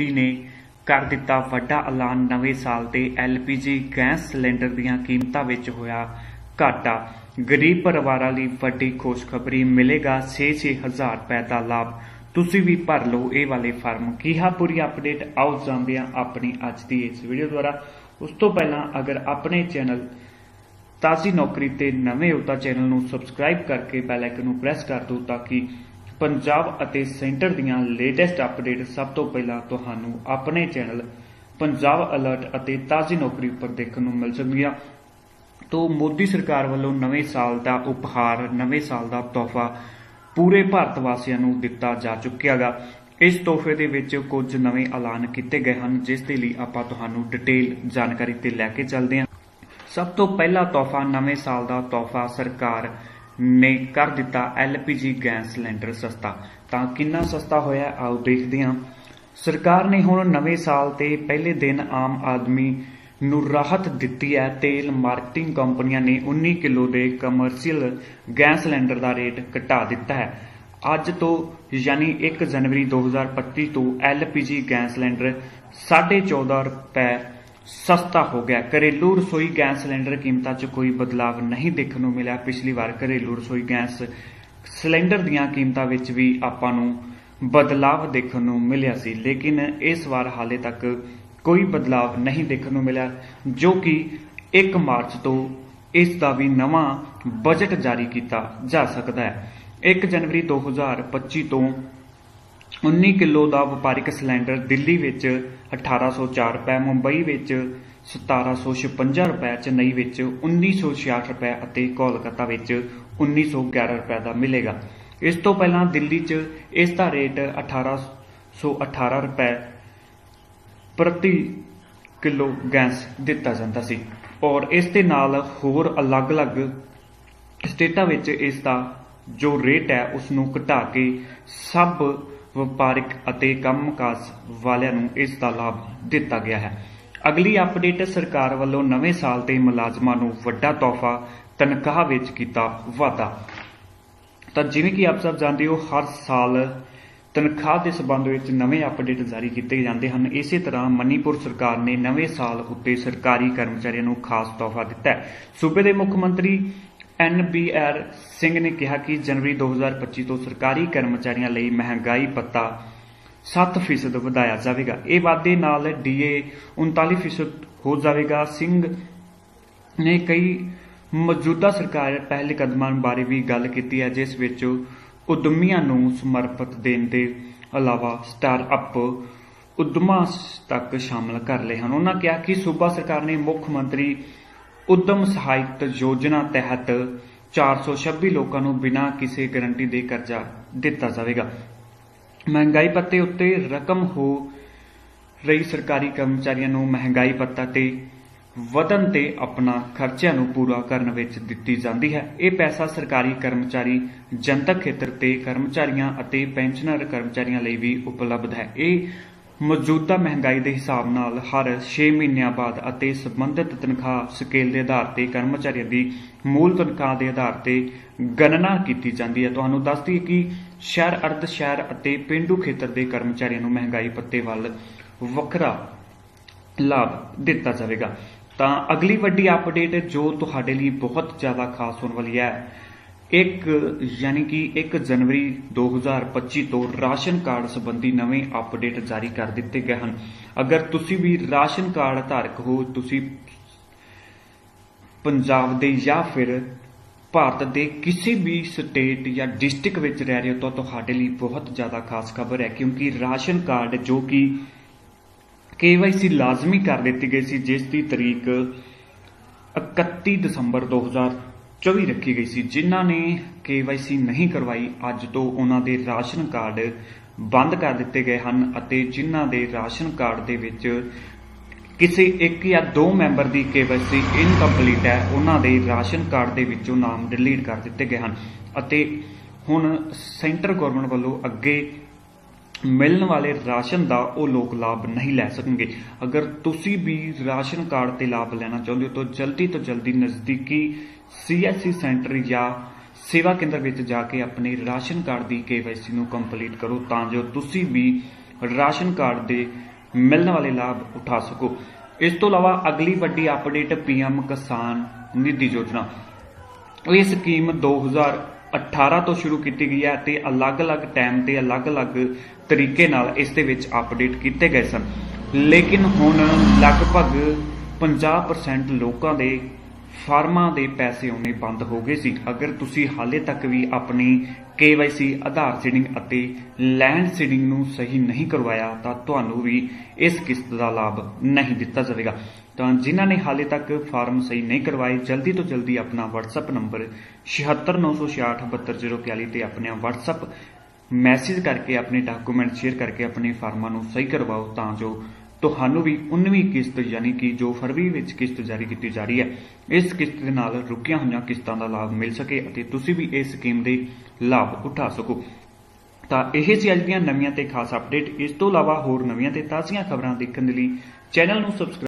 ਮੋਦੀ ਨੇ ਕਰ ਦਿੱਤਾ ਵੱਡਾ ਐਲਾਨ ਨਵੇਂ ਸਾਲ ਤੇ ਐਲਪੀਜੀ ਗੈਸ ਸਿਲੰਡਰ ਦੀਆਂ ਕੀਮਤਾਂ ਵਿੱਚ ਹੋਇਆ ਘਾਟਾ। ਗਰੀਬ ਪਰਿਵਾਰਾਂ ਲਈ ਵੱਡੀ ਖੁਸ਼ਖਬਰੀ ਮਿਲੇਗਾ 6-6 ਹਜ਼ਾਰ ਰੁਪਏ ਦਾ ਲਾਭ। ਤੁਸੀਂ ਵੀ ਭਰ ਲਓ ਇਹ ਵਾਲੇ ਫਾਰਮ। ਕੀ ਹੈ ਪੂਰੀ ਅਪਡੇਟ? ਆਓ ਜਾਂਦੇ ਹਾਂ ਆਪਣੀ ਅੱਜ ਦੀ ਇਸ ਵੀਡੀਓ ਦੁਆਰਾ। ਉਸ ਤੋਂ ਪਹਿਲਾਂ ਅਗਰ ਆਪਣੇ ਚੈਨਲ ਤਾਜ਼ੀ ਨੌਕਰੀ ਤੇ ਨਵੇਂ ਹੋ ਤਾਂ ਚੈਨਲ ਨੂੰ ਸਬਸਕ੍ਰਾਈਬ ਕਰਕੇ ਬੈਲ ਆਈਕਨ ਨੂੰ ਪ੍ਰੈਸ ਕਰ ਦਿਓ ਤਾਂ ਕਿ ਪੰਜਾਬ ਅਤੇ ਸੈਂਟਰ ਦੀਆਂ ਲੇਟੈਸਟ ਅਪਡੇਟ ਸਭ ਤੋਂ ਪਹਿਲਾਂ ਤੁਹਾਨੂੰ ਆਪਣੇ ਚੈਨਲ ਪੰਜਾਬ ਅਲਰਟ ਅਤੇ ਤਾਜ਼ੀ ਨੌਕਰੀ ਉੱਪਰ ਦੇਖਣ ਨੂੰ ਮਿਲ ਸਕਦੀਆਂ। ਤੋਂ ਮੋਦੀ ਸਰਕਾਰ ਵੱਲੋਂ ਨਵੇਂ ਸਾਲ ਦਾ ਉਪਹਾਰ, ਨਵੇਂ ਸਾਲ ਦਾ ਤੋਹਫਾ ਪੂਰੇ ਭਾਰਤ ਵਾਸੀਆਂ ਨੂੰ ਦਿੱਤਾ ਜਾ ਚੁੱਕਿਆਗਾ। ਇਸ ਤੋਹਫੇ ਦੇ ਵਿੱਚ ਕੁਝ ਨਵੇਂ ਐਲਾਨ ਕੀਤੇ ਗਏ ਹਨ, ਜਿਸ ਦੇ ਲਈ ਆਪਾਂ ਤੁਹਾਨੂੰ ਡਿਟੇਲ ਜਾਣਕਾਰੀ ਤੇ ਲੈ ਕੇ ਚੱਲਦੇ ਹਾਂ। ਸਭ ਤੋਂ ਪਹਿਲਾ ਤੋਹਫਾ ਨਵੇਂ ਸਾਲ ਦਾ ਤੋਹਫਾ ਸਰਕਾਰ ਨੇ ਕਰ ਦਿੱਤਾ LPG ਗੈਸ ਸਿਲੰਡਰ ਸਸਤਾ। ਤਾਂ ਕਿੰਨਾ ਸਸਤਾ ਹੋਇਆ ਆਓ ਦੇਖਦੇ ਹਾਂ। ਸਰਕਾਰ ਨੇ ਹੁਣ ਨਵੇਂ ਸਾਲ ਤੇ ਪਹਿਲੇ ਦਿਨ ਆਮ ਆਦਮੀ ਨੂੰ ਰਾਹਤ ਦਿੱਤੀ ਹੈ। ਤੇਲ ਮਾਰਕੀਟਿੰਗ ਕੰਪਨੀਆਂ ਨੇ 19 ਕਿਲੋ ਦੇ ਕਮਰਸ਼ੀਅਲ ਗੈਸ ਸਿਲੰਡਰ ਦਾ ਰੇਟ ਘਟਾ ਦਿੱਤਾ ਹੈ। ਅੱਜ ਤੋਂ ਯਾਨੀ 1 ਜਨਵਰੀ 2025 ਤੋਂ LPG ਗੈਸ ਸਿਲੰਡਰ 14.5 ਰੁਪਏ ਸਸਤਾ ਹੋ ਗਿਆ। ਘਰੇਲੂ ਰਸੋਈ ਗੈਸ ਸਿਲੰਡਰ ਕੀਮਤਾਂ 'ਚ ਕੋਈ ਬਦਲਾਵ ਨਹੀਂ ਦੇਖਣ ਨੂੰ ਮਿਲਿਆ। ਪਿਛਲੀ ਵਾਰ ਘਰੇਲੂ ਰਸੋਈ ਗੈਸ ਸਿਲੰਡਰ ਦੀਆਂ ਕੀਮਤਾਂ ਵਿੱਚ ਵੀ ਆਪਾਂ ਨੂੰ ਬਦਲਾਵ ਦੇਖਣ ਨੂੰ ਮਿਲਿਆ ਸੀ। ਲੇਕਿਨ ਇਸ ਵਾਰ ਹਾਲੇ ਤੱਕ ਕੋਈ ਬਦਲਾਵ ਨਹੀਂ ਦੇਖਣ ਨੂੰ ਮਿਲਿਆ, ਜੋ ਕਿ 1 ਮਾਰਚ ਤੋਂ ਇਸ ਦਾ ਵੀ ਨਵਾਂ ਬਜਟ ਜਾਰੀ ਕੀਤਾ ਜਾ ਸਕਦਾ ਹੈ। 1 ਜਨਵਰੀ 2025 ਤੋਂ 19 ਕਿਲੋ ਦਾ ਵਪਾਰਿਕ ਸਿਲੰਡਰ ਦਿੱਲੀ ਵਿੱਚ 1804 ਰੁਪਏ, ਮੁੰਬਈ ਵਿੱਚ 1756 ਰੁਪਏ, ਚੇਨਈ ਵਿੱਚ 1966 ਰੁਪਏ ਅਤੇ ਕੋਲਕਾਤਾ ਵਿੱਚ 1911 ਰੁਪਏ ਦਾ ਮਿਲੇਗਾ। ਇਸ ਤੋਂ ਪਹਿਲਾਂ ਦਿੱਲੀ 'ਚ ਇਸ ਦਾ ਰੇਟ 1818 ਰੁਪਏ ਪ੍ਰਤੀ ਕਿਲੋ ਗੈਸ ਦਿੱਤਾ ਜਾਂਦਾ ਸੀ ਔਰ ਇਸ ਦੇ ਨਾਲ ਹੋਰ ਅਲੱਗ-ਅਲੱਗ ਸਟੇਟਾਂ ਵਿੱਚ ਇਸ ਦਾ ਜੋ ਰੇਟ ਹੈ ਉਸ ਨੂੰ ਘਟਾ ਕੇ ਸਭ ਵਪਾਰਿਕ ਅਤੇ ਕੰਮਕਾਜ ਵਾਲਿਆਂ ਨੂੰ ਇਸ ਦਾ ਲਾਭ ਦਿੱਤਾ ਗਿਆ ਹੈ। ਅਗਲੀ ਅਪਡੇਟ ਸਰਕਾਰ ਵੱਲੋਂ ਨਵੇਂ ਸਾਲ ਤੇ ਮੁਲਾਜ਼ਮਾਂ ਨੂੰ ਵੱਡਾ ਤੋਹਫਾ ਤਨਖਾਹ ਵਿੱਚ ਕੀਤਾ ਵਾਧਾ। ਤਾਂ ਜਿਵੇਂ ਕਿ ਆਪ ਸਭ ਜਾਣਦੇ ਹੋ, ਹਰ ਸਾਲ ਤਨਖਾਹ ਦੇ ਸਬੰਧ ਵਿੱਚ ਨਵੇਂ ਅਪਡੇਟ ਜਾਰੀ ਕੀਤੇ ਜਾਂਦੇ ਹਨ। ਇਸੇ ਤਰ੍ਹਾਂ ਮਨੀਪੁਰ ਸਰਕਾਰ ਨੇ ਨਵੇਂ ਸਾਲ ਉੱਤੇ ਸਰਕਾਰੀ ਕਰਮਚਾਰੀਆਂ ਨੂੰ ਖਾਸ ਤੋਹਫਾ ਦਿੱਤਾ ਹੈ। ਸੂਬੇ ਦੇ ਮੁੱਖ ਮੰਤਰੀ ਐਨਬੀਆਰ ਸਿੰਘ ਨੇ ਕਿਹਾ ਕਿ ਜਨਵਰੀ 2025 ਤੋਂ ਸਰਕਾਰੀ ਕਰਮਚਾਰੀਆਂ ਲਈ ਮਹਿੰਗਾਈ ਭੱਤਾ 7% ਵਧਾਇਆ ਜਾਵੇਗਾ। ਇਹ ਵਾਅਦੇ ਨਾਲ ਡੀਏ 39% ਹੋ ਜਾਵੇਗਾ। ਸਿੰਘ ਨੇ ਕਈ ਮੌਜੂਦਾ ਸਰਕਾਰ ਪਹਿਲੇ ਕਦਮਾਂ ਬਾਰੇ ਵੀ ਗੱਲ ਕੀਤੀ ਹੈ, ਜਿਸ ਵਿੱਚ ਉਦਮੀਆਂ ਨੂੰ ਸਮਰਪਿਤ ਦੇਣ ਦੇ ਇਲਾਵਾ ਸਟਾਰਟਅਪ ਉਦਮਾਂ ਤੱਕ ਸ਼ਾਮਲ ਕਰ ਲਏ ਹਨ। ਉਹਨਾਂ ਕਿਹਾ ਕਿ ਸੂਬਾ ਸਰਕਾਰ ਨੇ ਮੁੱਖ ਮੰਤਰੀ ਉਦਮ ਸਹਾਇਤ ਯੋਜਨਾ ਤਹਿਤ 426 ਲੋਕਾਂ ਨੂੰ ਬਿਨਾਂ ਕਿਸੇ ਗਾਰੰਟੀ ਦੇ ਕਰਜ਼ਾ ਦਿੱਤਾ ਜਾਵੇਗਾ। ਮਹਿੰਗਾਈ ਪੱਤੇ ਉੱਤੇ ਰਕਮ ਹੋ ਰਹੀ ਸਰਕਾਰੀ ਕਰਮਚਾਰੀਆਂ ਨੂੰ ਮਹਿੰਗਾਈ ਪੱਤਾ ਤੇ ਵਧਣ ਤੇ ਆਪਣਾ ਖਰਚਿਆਂ ਨੂੰ ਪੂਰਾ ਕਰਨ ਵਿੱਚ ਦਿੱਤੀ ਜਾਂਦੀ ਹੈ। ਇਹ ਪੈਸਾ ਸਰਕਾਰੀ ਕਰਮਚਾਰੀ, ਜਨਤਕ ਖੇਤਰ ਤੇ ਕਰਮਚਾਰੀਆਂ ਅਤੇ ਪੈਨਸ਼ਨਰ ਕਰਮਚਾਰੀਆਂ ਲਈ ਵੀ ਉਪਲਬਧ ਹੈ। ਇਹ ਮੌਜੂਦਾ ਮਹਿੰਗਾਈ ਦੇ ਹਿਸਾਬ ਨਾਲ ਹਰ 6 ਮਹੀਨਿਆਂ ਬਾਅਦ ਅਤੇ ਸੰਬੰਧਿਤ ਤਨਖਾਹ ਸਕੇਲ ਦੇ ਆਧਾਰ ਤੇ ਕਰਮਚਾਰੀਆਂ ਦੀ ਮੂਲ ਤਨਖਾਹ ਦੇ ਆਧਾਰ ਤੇ ਗਣਨਾ ਕੀਤੀ ਜਾਂਦੀ ਹੈ। ਤੁਹਾਨੂੰ ਦੱਸ ਦਈਏ ਕਿ ਸ਼ਹਿਰ, ਅਰਧ ਸ਼ਹਿਰ ਅਤੇ ਪਿੰਡੂ ਖੇਤਰ ਦੇ ਕਰਮਚਾਰੀਆਂ ਨੂੰ ਮਹਿੰਗਾਈ ਪੱਤੇ ਵੱਲ ਵੱਖਰਾ ਲਾਭ ਦਿੱਤਾ ਜਾਵੇਗਾ। ਤਾਂ ਅਗਲੀ ਵੱਡੀ ਅਪਡੇਟ ਜੋ ਤੁਹਾਡੇ ਲਈ ਬਹੁਤ ਜ਼ਿਆਦਾ ਖਾਸ ਹੋਣ ਵਾਲੀ ਹੈ ਇੱਕ, ਯਾਨੀ ਕਿ 1 ਜਨਵਰੀ 2025 ਤੋਂ ਰਾਸ਼ਨ ਕਾਰਡ ਸੰਬੰਧੀ ਨਵੇਂ ਅਪਡੇਟ ਜਾਰੀ ਕਰ ਦਿੱਤੇ ਗਏ ਹਨ। ਅਗਰ ਤੁਸੀਂ ਵੀ ਰਾਸ਼ਨ ਕਾਰਡ ਧਾਰਕ ਹੋ, ਤੁਸੀਂ ਪੰਜਾਬ ਦੇ ਜਾਂ ਫਿਰ ਭਾਰਤ ਦੇ ਕਿਸੇ ਵੀ ਸਟੇਟ ਜਾਂ ਡਿਸਟ੍ਰਿਕਟ ਵਿੱਚ ਰਹਿ ਰਹੇ ਹੋ, ਤਾਂ ਤੁਹਾਡੇ ਲਈ ਬਹੁਤ ਜ਼ਿਆਦਾ ਖਾਸ ਖਬਰ ਹੈ। ਕਿਉਂਕਿ ਰਾਸ਼ਨ ਕਾਰਡ ਜੋ ਕਿ KYC ਲਾਜ਼ਮੀ ਕਰ ਦਿੱਤੀ ਗਈ ਸੀ, ਜਿਸ ਦੀ ਤਰੀਕ 31 ਦਸੰਬਰ 2024 ਰੱਖੀ ਗਈ ਸੀ। ਜਿਨ੍ਹਾਂ ਨੇ KYC ਨਹੀਂ ਕਰਵਾਈ, ਅੱਜ ਤੋਂ ਉਹਨਾਂ ਦੇ ਰਾਸ਼ਨ ਕਾਰਡ ਬੰਦ ਕਰ ਦਿੱਤੇ ਗਏ ਹਨ ਅਤੇ ਜਿਨ੍ਹਾਂ ਦੇ ਰਾਸ਼ਨ ਕਾਰਡ ਦੇ ਵਿੱਚ ਕਿਸੇ ਇੱਕ ਜਾਂ ਦੋ ਮੈਂਬਰ ਦੀ KYC ਇਨਕੰਪਲੀਟ ਹੈ, ਉਹਨਾਂ ਦੇ ਰਾਸ਼ਨ ਕਾਰਡ ਦੇ ਵਿੱਚੋਂ ਨਾਮ ਡਿਲੀਟ ਕਰ ਦਿੱਤੇ ਗਏ ਹਨ ਅਤੇ ਹੁਣ ਸੈਂਟਰ ਗਵਰਨਮੈਂਟ ਵੱਲੋਂ ਅੱਗੇ ਮਿਲਣ ਵਾਲੇ ਰਾਸ਼ਨ ਦਾ ਉਹ ਲੋਕ ਲਾਭ ਨਹੀਂ ਲੈ ਸਕਣਗੇ। ਅਗਰ ਤੁਸੀਂ ਵੀ ਰਾਸ਼ਨ ਕਾਰਡ ਤੇ ਲਾਭ ਲੈਣਾ ਚਾਹੁੰਦੇ ਹੋ, ਤਾਂ ਜਲਦੀ ਤੋਂ ਜਲਦੀ ਨਜ਼ਦੀਕੀ ਸੀਐਸਸੀ ਸੈਂਟਰ ਜਾਂ ਸੇਵਾ ਕੇਂਦਰ ਵਿੱਚ ਜਾ ਕੇ ਆਪਣੇ ਰਾਸ਼ਨ ਕਾਰਡ ਦੀ KYC ਨੂੰ ਕੰਪਲੀਟ ਕਰੋ ਤਾਂ ਜੋ ਤੁਸੀਂ ਵੀ ਰਾਸ਼ਨ ਕਾਰਡ ਦੇ ਮਿਲਣ ਵਾਲੇ ਲਾਭ ਉਠਾ ਸਕੋ। ਇਸ ਤੋਂ ਇਲਾਵਾ ਅਗਲੀ ਵੱਡੀ ਅਪਡੇਟ ਪੀਐਮ ਕਿਸਾਨ ਨਿਧੀ ਯੋਜਨਾ। ਇਹ ਸਕੀਮ 2018 ਤੋਂ ਸ਼ੁਰੂ ਕੀਤੀ ਗਈ ਹੈ ਤੇ ਅਲੱਗ-ਅਲੱਗ ਟਾਈਮ ਤੇ ਅਲੱਗ-ਅਲੱਗ ਤਰੀਕੇ ਨਾਲ ਇਸ ਦੇ ਵਿੱਚ ਅਪਡੇਟ ਕੀਤੇ ਗਏ ਸਨ। ਲੇਕਿਨ ਹੁਣ ਲਗਭਗ 50% ਲੋਕਾਂ ਦੇ ਫਾਰਮਾਂ ਦੇ ਪੈਸੇ ਆਉਣੇ ਬੰਦ ਹੋ ਗਏ ਸੀ। ਅਗਰ ਤੁਸੀਂ ਹਾਲੇ ਤੱਕ ਵੀ ਆਪਣੀ KYC ਆਧਾਰ ਸੀਡਿੰਗ ਅਤੇ ਲੈਂਡ ਸੀਡਿੰਗ ਨੂੰ ਸਹੀ ਨਹੀਂ ਕਰਵਾਇਆ, ਤਾਂ ਤੁਹਾਨੂੰ ਵੀ ਇਸ ਕਿਸ਼ਤ ਦਾ ਲਾਭ ਨਹੀਂ ਦਿੱਤਾ ਜਾਵੇਗਾ। ਤਾਂ ਜਿਨ੍ਹਾਂ ਨੇ ਹਾਲੇ ਤੱਕ ਫਾਰਮ ਸਹੀ ਨਹੀਂ ਕਰਵਾਏ, ਜਲਦੀ ਤੋਂ ਜਲਦੀ ਆਪਣਾ WhatsApp ਨੰਬਰ 7696672041 ਤੇ ਆਪਣੇ WhatsApp ਮੈਸੇਜ ਕਰਕੇ, ਆਪਣੇ ਡਾਕੂਮੈਂਟ ਸ਼ੇਅਰ ਕਰਕੇ ਆਪਣੇ ਫਾਰਮਾਂ ਨੂੰ ਸਹੀ ਕਰਵਾਓ, ਤਾਂ ਜੋ ਤੁਹਾਨੂੰ ਵੀ 19ਵੀਂ ਕਿਸ਼ਤ ਯਾਨੀ ਕਿ ਜੋ ਫਰਵਰੀ ਵਿੱਚ ਕਿਸ਼ਤ ਜਾਰੀ ਕੀਤੀ ਜਾ ਰਹੀ ਹੈ, ਇਸ ਕਿਸ਼ਤ ਦੇ ਨਾਲ ਰੁਕੀਆਂ ਹੋਈਆਂ ਕਿਸ਼ਤਾਂ ਦਾ ਲਾਭ ਮਿਲ ਸਕੇ ਅਤੇ ਤੁਸੀਂ ਵੀ ਇਸ ਸਕੀਮ ਦੇ ਲਾਭ ਉਠਾ ਸਕੋ। ਤਾਂ ਇਹ ਸੀ ਅੱਜ ਦੀਆਂ ਨਵੀਆਂ ਤੇ ਖਾਸ ਅਪਡੇਟ ਇਸ ਤੋਂ ਇਲਾਵਾ ਹੋਰ ਨਵੀਆਂ ਤੇ ਤਾਜ਼ੀਆਂ ਖਬਰਾਂ ਦੇਖਣ ਦੇ ਲਈ ਚੈਨਲ ਨੂੰ ਸਬਸਕ੍ਰਾਈਬ